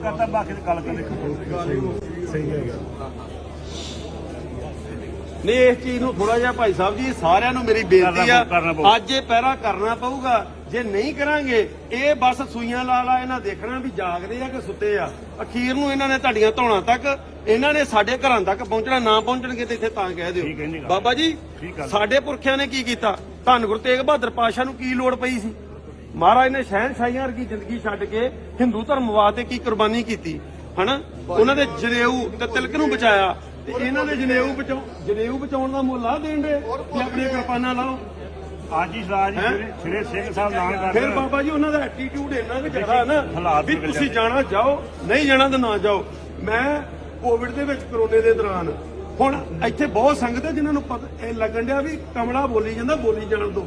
ਕਰਦਾ ਬਾਕੀ ਦੀ ਗੱਲ ਕਰੇ ਸਹੀ ਹੈਗਾ ਨਹੀਂ ਇਸ ਚੀਜ਼ ਨੂੰ ਥੋੜਾ ਜਿਹਾ ਭਾਈ ਸਾਹਿਬ ਜੀ ਸਾਰਿਆਂ ਨੂੰ ਮੇਰੀ ਬੇਨਤੀ ਕਰਨਾ ਆ ਪਊ। ਅੱਜ ਇਹ ਪਹਿਰਾ ਕਰਨਾ ਪਊਗਾ ਜੇ ਨਹੀਂ ਕਰਾਂਗੇ ਇਹ ਬਸ ਸੂਈਆਂ ਲਾ ਲਾ ਇਹਨਾਂ ਦੇਖਣਾ ਵੀ ਜਾਗਦੇ ਆ ਕਿ ਸੁੱਤੇ ਆ ਅਖੀਰ ਨੂੰ ਇਹਨਾਂ ਨੇ ਤੁਹਾਡੀਆਂ ਧੌਣਾ ਤੱਕ ਇਹਨਾਂ ਨੇ ਸਾਡੇ ਘਰਾਂ ਤੱਕ ਪਹੁੰਚਣਾ ਨਾ ਪਹੁੰਚਣਗੇ ਤੇ ਇੱਥੇ ਤਾਂ ਕਹਿ ਠੀਕ ਹੈ, ਨਹੀਂ ਦਿਓ ਗੱਲ। ਬਾਬਾ ਜੀ ਠੀਕ ਗੱਲ। ਸਾਡੇ ਪੁਰਖਿਆਂ ਨੇ ਕੀ ਕੀਤਾ ਧੰਨ ਗੁਰੂ ਤੇਗ ਬਹਾਦਰ ਪਾਸ਼ਾ ਨੂੰ ਕੀ ਲੋੜ ਪਈ ਸੀ ਮਹਾਰਾਜ ਨੇ ਸ਼ਹਿਨਸ਼ਾਹੀਆਂ ਵਰਗੀ ਜ਼ਿੰਦਗੀ ਛੱਡ ਕੇ ਹਿੰਦੂ ਧਰਮ ਵਾਸਤੇ ਕੀ ਕੁਰਬਾਨੀ ਕੀਤੀ ਹਨਾ? ਉਹਨਾਂ ਦੇ ਜਨੇਊ ਤੇ ਤਿਲਕ ਨੂੰ ਬਚਾਇਆ ਤੇ ਇਹਨਾਂ ਨੇ ਜਨੇਊ ਬਚਾਉ ਜਨੇਊ ਬਚਾਉਣ ਦਾ ਮੁੱਲ ਆ ਦੇਣ ਦੇ? ਕਿ ਆਪਣੀਆਂ ਕਿਰਪਾਨਾਂ ਲਾਓ। ਅੱਜ ਹੀ ਸਰਾਜ ਹੈਂ? ਸ੍ਰੀ ਸਿੰਘ ਸਾਹਿਬ ਨਾਮ ਕਰਦੇ ਫਿਰ ਬਾਬਾ ਜੀ ਉਹਨਾਂ ਦਾ ਐਟੀਟਿਊਡ ਇੰਨਾ ਕਿ ਜ਼ਿਆਦਾ ਨਾ ਹਾਲਾਤ ਵੀ ਤੁਸੀਂ। ਜਾਣਾ ਜਾਓ ਨਹੀਂ ਜਾਣਾ ਤਾਂ ਨਾ ਜਾਓ। ਮੈਂ ਕੋਵਿਡ ਦੇ ਵਿੱਚ ਕਰੋਨੇ ਦੇ ਦੌਰਾਨ ਹੁਣ ਇੱਥੇ ਬਹੁਤ ਸੰਗਤ ਹੈ ਜਿਨ੍ਹਾਂ ਨੂੰ ਪਤਾ ਇਹ ਲੱਗਣ ਡਿਆ ਵੀ ਕਮਲਾ ਬੋਲੀ ਜਾਂਦਾ ਬੋਲੀ ਜਾਣ ਦੋ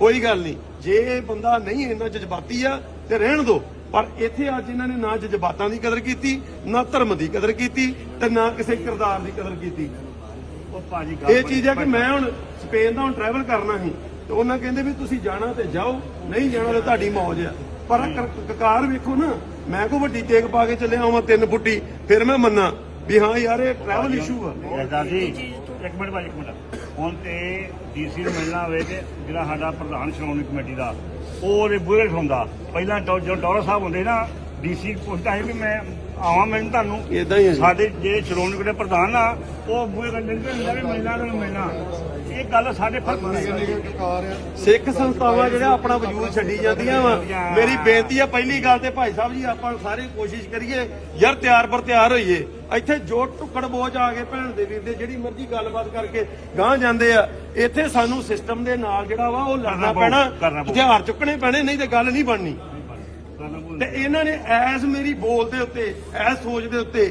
ਕੋਈ ਗੱਲ ਨਹੀਂ। ਜੇ ਇਹ ਬੰਦਾ ਨਹੀਂ ਇੰਨਾ ਜਜ਼ਬਾਤੀ ਆ ਤੇ ਰਹਿਣ ਦਿਓ ਪਰ ਇੱਥੇ ਅੱਜ ਇਹਨਾਂ ਨੇ ਨਾ ਜਜ਼ਬਾਤਾਂ ਦੀ ਕਦਰ ਕੀਤੀ ਨਾ ਧਰਮ ਦੀ ਕਦਰ ਕੀਤੀ ਤੇ ਨਾ ਕਿਸੇ ਕਿਰਦਾਰ ਦੀ ਕਦਰ ਕੀਤੀ। ਉਹ ਭਾਜੀ ਗੱਲ ਇਹ ਚੀਜ਼ ਹੈ ਕਿ ਮੈਂ ਹੁਣ ਸਪੇਨ ਦਾ ਹੁਣ ਟਰੈਵਲ ਕਰਨਾ ਸੀ ਤੇ ਉਹਨਾਂ ਕਹਿੰਦੇ ਵੀ ਤੁਸੀਂ ਜਾਣਾ ਤੇ ਜਾਓ ਨਹੀਂ ਜਾਣਾ ਤੇ ਤੁਹਾਡੀ ਮੌਜ ਆ। ਪਰ ਕਕਾਰ ਵੇਖੋ ਨਾ ਮੈਂ ਕੋ ਵੱਡੀ ਤੇਗ ਪਾ ਕੇ ਚੱਲਿਆ ਹਾਂ ਤਿੰਨ ਫੁੱਟੀ ਫਿਰ ਮੈਂ ਮੰਨਾਂ ਵੀ ਹਾਂ ਯਾਰ ਇਹ ਟਰੈਵਲ ਇਸ਼ੂ ਆ। ਜੀ ਇੱਕ ਮਿੰਟ ਭਾਜੀ ਇੱਕ ਮਿੰਟ। ਹੁਣ ਤੇ ਡੀਸੀ ਨੂੰ ਮਿਲਣਾ ਹੋਵੇ ਤੇ ਜਿਹੜਾ ਸਾਡਾ ਪ੍ਰਧਾਨ ਸ਼੍ਰੋਮਣੀ ਕਮੇਟੀ ਦਾ ਉਹ ਉਹਦੇ ਬੂਹੇ ਹੁੰਦਾ ਪਹਿਲਾਂ ਟੋ- ਜੋ ਡੋਰਾ ਸਾਹਿਬ ਹੁੰਦੇ ਨਾ ਡੀਸੀ ਪੁੱਛਦਾ ਸੀ ਵੀ ਮੈਂ ਆਵਾਂ ਮੈਨੂੰ ਤੁਹਾਨੂੰ। ਇਦਾਂ ਹੀ ਹੈ ਜੀ। ਸਾਡੇ ਜਿਹੜੇ ਸ਼੍ਰੋਮਣੀ ਕਮੇਟੀ ਦੇ ਪ੍ਰਧਾਨ ਆ ਉਹ ਬੂਹੇ ਕੰਡੇ ਤੇ ਹੁੰਦਾ ਵੀ ਮਿਲਣਾ ਨੂੰ ਮਿਲਣਾ। ਇਹ ਗੱਲ ਸਾਡੇ ਫ਼ਰਕ ਸਿੱਖ ਸੰਸਥਾਵਾਂ ਜਿਹੜਾ ਆਪਣਾ ਵਜੂਦ ਛੱਡੀ ਜਾਂਦੀਆਂ ਵਾ। ਮੇਰੀ ਬੇਨਤੀ ਆ ਪਹਿਲੀ ਗੱਲ ਤੇ ਭਾਈ ਸਾਹਿਬ ਜੀ ਆਪਾਂ ਸਾਰੇ ਕੋਸ਼ਿਸ਼ ਕਰੀਏ ਯਾਰ ਤਿਆਰ ਪਰ ਤਿਆਰ ਹੋਈਏ। ਇੱਥੇ ਜੋ ਟੁੱਕੜ ਬੋਝ ਆ ਗਏ ਭੈਣ ਦੇ ਵੀਰ ਦੇ ਜਿਹੜੀ ਮਰਜ਼ੀ ਗੱਲਬਾਤ ਕਰਕੇ ਗਾਂਹ ਜਾਂਦੇ ਆ। ਇੱਥੇ ਸਾਨੂੰ ਸਿਸਟਮ ਦੇ ਨਾਲ ਜਿਹੜਾ ਵਾ ਉਹ ਲੜਨਾ ਪੈਣਾ। ਹਥਿਆਰ ਚੁੱਕਣੇ ਪੈਣੇ ਨਹੀਂ ਤੇ ਗੱਲ ਨਹੀਂ ਬਣਨੀ। ਤੇ ਇਹਨਾਂ ਨੇ ਐਸ ਮੇਰੀ ਬੋਲ ਦੇ ਉੱਤੇ ਐਸ ਸੋਚ ਦੇ ਉੱਤੇ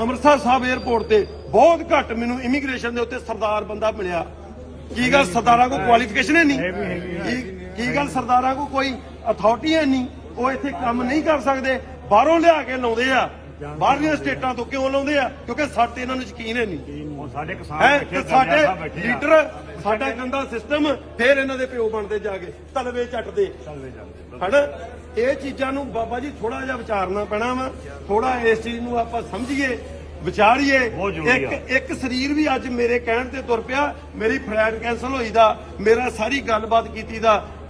ਅੰਮ੍ਰਿਤਸਰ ਸਾਹਿਬ 에ਅਰਪੋਰਟ ਤੇ ਬਹੁਤ ਘੱਟ ਮੈਨੂੰ ਇਮੀਗ੍ਰੇਸ਼ਨ ਦੇ ਉੱਤੇ ਸਰਦਾਰ ਬੰਦਾ ਮਿਲਿਆ। ਕੀ ਗੱਲ ਸਰਦਾਰਾਂ ਕੋ ਕੁਆਲੀਫਿਕੇਸ਼ਨ ਹੈ ਨਹੀਂ? ਕੀ ਕੀ ਗੱਲ ਸਰਦਾਰਾਂ ਕੋ ਕੋਈ ਅਥਾਰਟੀ ਹੈ ਨਹੀਂ? ਉਹ ਇੱਥੇ ਕੰਮ ਨਹੀਂ ਕਰ ਸਕਦੇ ਬਾਹਰੋਂ ਲਿਆ ਕੇ ਲਾਉਂਦੇ ਆ। ਬਾਹਰਲੀਆਂ ਸਟੇਟਾਂ ਤੋਂ ਕਿਉਂ ਲਾਉਂਦੇ ਆ? ਕਿਉਂਕਿ ਸਾਡੇ ਇਹਨਾਂ ਨੂੰ ਯਕੀਨ ਹੈ ਨਹੀਂ। ਸਾਡੇ ਕਿਸਾਨ ਬੈਠੇ ਸਾਡੇ। ਲੀਡਰ ਸਾਡਾ ਗੰਦਾ ਸਿਸਟਮ ਫੇਰ ਇਹਨਾਂ ਦੇ ਪਿਓ ਬਣਦੇ ਜਾ ਕੇ ਤਲਵੇ ਚੱਟਦੇ। ਹਨਾ? ਇਹ ਚੀਜ਼ਾਂ ਨੂੰ ਬਾਬਾ ਜੀ ਥੋੜਾ ਜਿਹਾ ਵਿਚਾਰਨਾ ਪੈਣਾ ਵਾ। ਥੋੜਾ ਇਸ ਚੀਜ਼ ਨੂੰ ਆਪਾਂ ਸਮਝੀਏ ਵਿਚਾਰੀਏ। ਇੱਕ ਇੱਕ ਸਰੀਰ ਵੀ ਅੱਜ ਮੇਰੇ ਕਹਿਣ ਤੇ ਤੁਰ ਪਿਆ। ਮੇਰੀ ਫਲਾਈਟ ਕੈਨਸਲ ਹੋਈ ਦਾ ਮੇਰਾ ਸਾਰੀ ਗੱਲਬਾਤ ਕੀਤੀ ਦਾ।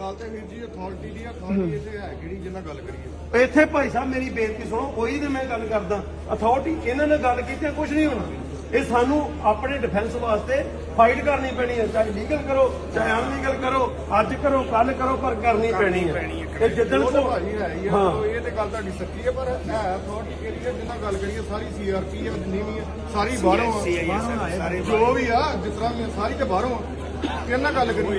ਗੱਲ ਤੇ ਵੀਰ ਜੀ ਅਥਾਰਟੀ ਦੀ ਅਥਾਰਟੀ ਇੱਥੇ ਹੈ ਕਿਹੜੀ ਜਿੰਨਾ ਗੱਲ ਕਰੀਏ? ਇੱਥੇ ਭਾਈ ਸਾਹਿਬ ਮੇਰੀ ਬੇਨਤੀ ਸੁਣੋ ਕੋਈ ਤੇ ਮੈਂ ਗੱਲ ਕਰਦਾ। ਅਥਾਰਟੀ ਇਹਨਾਂ ਨਾਲ ਗੱਲ ਕੀਤੀ ਕੁਝ ਨਹੀਂ ਹੋਣਾ। ਇਹ ਸਾਨੂੰ ਆਪਣੇ ਡਿਫੈਂਸ ਵਾਸਤੇ ਫਾਈਟ ਕਰਨੀ ਪੈਣੀ ਹੈ ਚਾਹੇ ਲੀਗਲ ਕਰੋ ਚਾਹੇ ਅਨਲੀਗਲ ਕਰੋ ਅੱਜ ਕਰੋ ਕੱਲ ਕਰੋ ਪਰ ਕਰਨੀ ਪੈਣੀ ਹੈ। ਇਹ ਜਿੱਦਣ ਤਾਂ ਕੋ ਭਾਜੀ ਹੈ ਹੀ ਆ ਹਾਂ। ਚਲੋ ਇਹ ਤੇ ਗੱਲ ਤੁਹਾਡੀ ਸੱਚੀ ਹੈ ਪਰ ਹੈ ਅਥਾਰਟੀ ਕਿਹੜੀ ਹੈ ਜਿੰਨਾ ਗੱਲ ਕਰੀਏ ਸਾਰੀ ਸੀਆਰਪੀ ਹੈ ਜਿੰਨੀ ਵੀ ਹੈ ਸਾਰੀ ਬਾਹਰੋਂ ਆ। ਸਾਰੇ ਜੋ ਵੀ ਆ ਜਿਸ ਤਰ੍ਹਾਂ ਵੀ ਆ, ਸਾਰੀ ਤੇ ਬਾਹਰੋਂ ਆ। ਕਿੰਨਾ ਗੱਲ ਕਰੀਏ?